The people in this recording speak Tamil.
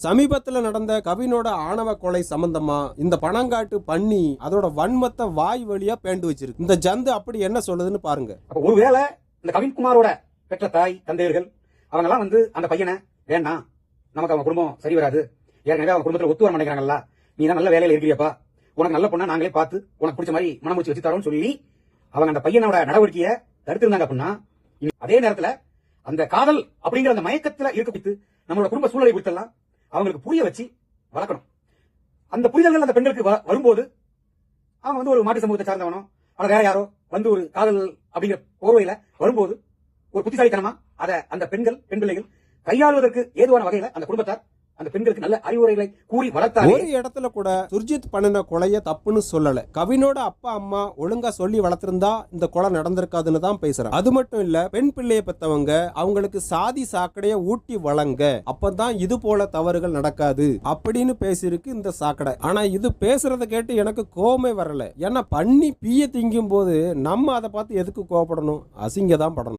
சமீபத்தில் நடந்த கவினோட ஆணவ கொலை சம்பந்தமா இந்த பணங்காட்டு பண்ணி அதோட வன்மத்தை வாய் வழியா பேண்டு வச்சிருக்கு. இந்த ஜந்து அப்படி என்ன சொல்லுதுன்னு பாருங்க. ஒருவேளை இந்த கவின்குமாரோட பெற்ற தாய் தந்தையர்கள் அவங்க எல்லாம் வந்து அந்த பையனை வேண்டாம் நமக்கு அவன் குடும்பம் சரி வராது. ஏற்கனவே அவன் குடும்பத்துல ஒத்து வர மாட்டேங்கிறாங்கல்ல. நீ தான் நல்ல வேலையில இருக்கிறியப்பா. உனக்கு நல்ல பொண்ணா நாங்களே பார்த்து உனக்கு பிடிச்ச மாதிரி மனமூச்சு வச்சு தரோம்னு சொல்லி அவங்க அந்த பையனோட நடவடிக்கையை தடுத்திருந்தாங்க அப்படின்னா அதே நேரத்துல அந்த காதல் அப்படிங்கிற அந்த மயக்கத்துல இருக்க வைத்து நம்மளோட குடும்ப சூழலை குறித்தெல்லாம் அவங்களுக்கு புரிய வச்சு வளர்க்கணும். அந்த புரிதல்கள் அந்த பெண்களுக்கு வ- வரும்போது அவங்க வந்து ஒரு மாட்டு சமூகத்தை சார்ந்தவனோ அல்ல வேற யாரோ வந்து ஒரு காதல் அப்படிங்கிற போர்வையில வரும்போது ஒரு புத்திசாலித்தனமா அதை அந்த பெண்கள் பெண் பிள்ளைகள் கையாளுவதற்கு ஏதுவான வகையில அந்த குடும்பத்தார் அந்த பெண்களுக்கு நல்ல அறிவுரைகளை கூறி வளர்த்தாலே ஒரு இடத்துல கூட சுர்ஜித் பண்ணின கொலைய தப்புன்னு சொல்லல. கவினோட அப்பா அம்மா ஒழுங்கா சொல்லி வளர்த்திருந்தா இந்த கொலை நடந்திருக்காதுன்னு தான் பேசுறேன் அது மட்டும் இல்ல பெண் பிள்ளைய பெத்தவங்க அவங்களுக்கு சாதி சாக்கடைய ஊட்டி வழங்க அப்பதான் இது போல தவறுகள் நடக்காது அப்படின்னு பேசியிருக்கு இந்த சாக்கடை. ஆனா இது பேசுறத கேட்டு எனக்கு கோபமே வரல. ஏன்னா பண்ணி பீய திங்கும் போது நம்ம அதை பார்த்து எதுக்கு கோவப்படணும்? அசிங்க தான் படணும்.